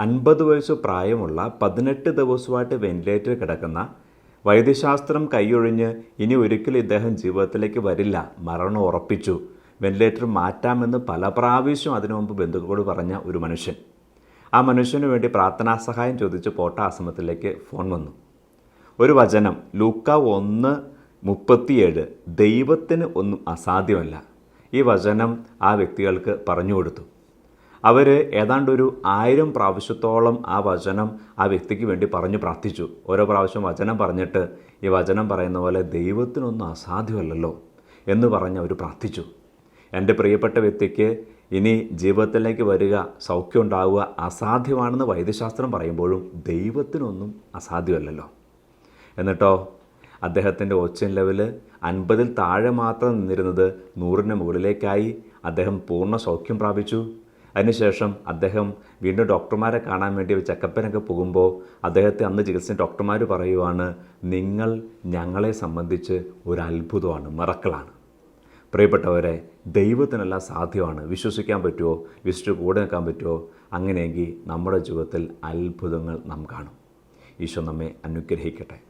അൻപത് വയസ്സ് പ്രായമുള്ള പതിനെട്ട് ദിവസമായിട്ട് വെന്റിലേറ്റർ കിടക്കുന്ന വൈദ്യശാസ്ത്രം കൈയൊഴിഞ്ഞ് ഇനി ഒരിക്കലും ഇദ്ദേഹം ജീവിതത്തിലേക്ക് വരില്ല. മരണം ഉറപ്പിച്ചു. വെന്റിലേറ്റർ മാറ്റാമെന്ന് പല പ്രാവശ്യം അതിനു മുമ്പ് ബന്ധുക്കളോട് പറഞ്ഞ ഒരു മനുഷ്യൻ. ആ മനുഷ്യന് വേണ്ടി പ്രാർത്ഥനാ സഹായം ചോദിച്ച് പോട്ട ആശ്രമത്തിലേക്ക് ഫോൺ വന്നു. ഒരു വചനം ലൂക്ക ഒന്ന് മുപ്പത്തിയേഴ് ദൈവത്തിന് ഒന്നും അസാധ്യമല്ല. ഈ വചനം ആ വ്യക്തികൾക്ക് പറഞ്ഞു കൊടുത്തു. അവർ ഏതാണ്ട് ഒരു ആയിരം പ്രാവശ്യത്തോളം ആ വചനം ആ വ്യക്തിക്ക് വേണ്ടി പറഞ്ഞു പ്രാർത്ഥിച്ചു. ഓരോ പ്രാവശ്യം വചനം പറഞ്ഞിട്ട് ഈ വചനം പറയുന്ന പോലെ ദൈവത്തിനൊന്നും അസാധ്യമല്ലല്ലോ എന്ന് പറഞ്ഞ് അവർ പ്രാർത്ഥിച്ചു. എന്റെ പ്രിയപ്പെട്ട വ്യക്തിക്ക് ഇനി ജീവിതത്തിലേക്ക് വരിക സൗഖ്യം ഉണ്ടാവുക അസാധ്യമാണെന്ന് വൈദ്യശാസ്ത്രം പറയുമ്പോഴും ദൈവത്തിനൊന്നും അസാധ്യമല്ലല്ലോ. എന്നിട്ടോ അദ്ദേഹത്തിന്റെ ഓക്സിജൻ ലെവൽ അൻപതിൽ താഴെ മാത്രം നിന്നിരുന്നത് നൂറിന് മുകളിലേക്കായി അദ്ദേഹം പൂർണ സൗഖ്യം പ്രാപിച്ചു. അതിനുശേഷം അദ്ദേഹം വീണ്ടും ഡോക്ടർമാരെ കാണാൻ വേണ്ടി ഒരു ചെക്കപ്പിനൊക്കെ പോകുമ്പോൾ അദ്ദേഹത്തെ അന്ന് ചികിത്സ ഡോക്ടർമാർ പറയുവാണ് നിങ്ങൾ ഞങ്ങളെ സംബന്ധിച്ച് ഒരു അത്ഭുതമാണ് മറക്കളാണ് പ്രിയപ്പെട്ടവരെ ദൈവത്തിനെല്ലാം സാധ്യമാണ്. വിശ്വസിക്കാൻ പറ്റുമോ വിശ്വസിച്ച് കൂടെ നിൽക്കാൻ പറ്റുമോ അങ്ങനെയെങ്കിൽ നമ്മുടെ ജീവിതത്തിൽ അത്ഭുതങ്ങൾ നാം കാണും. ഈശോ നമ്മെ അനുഗ്രഹിക്കട്ടെ.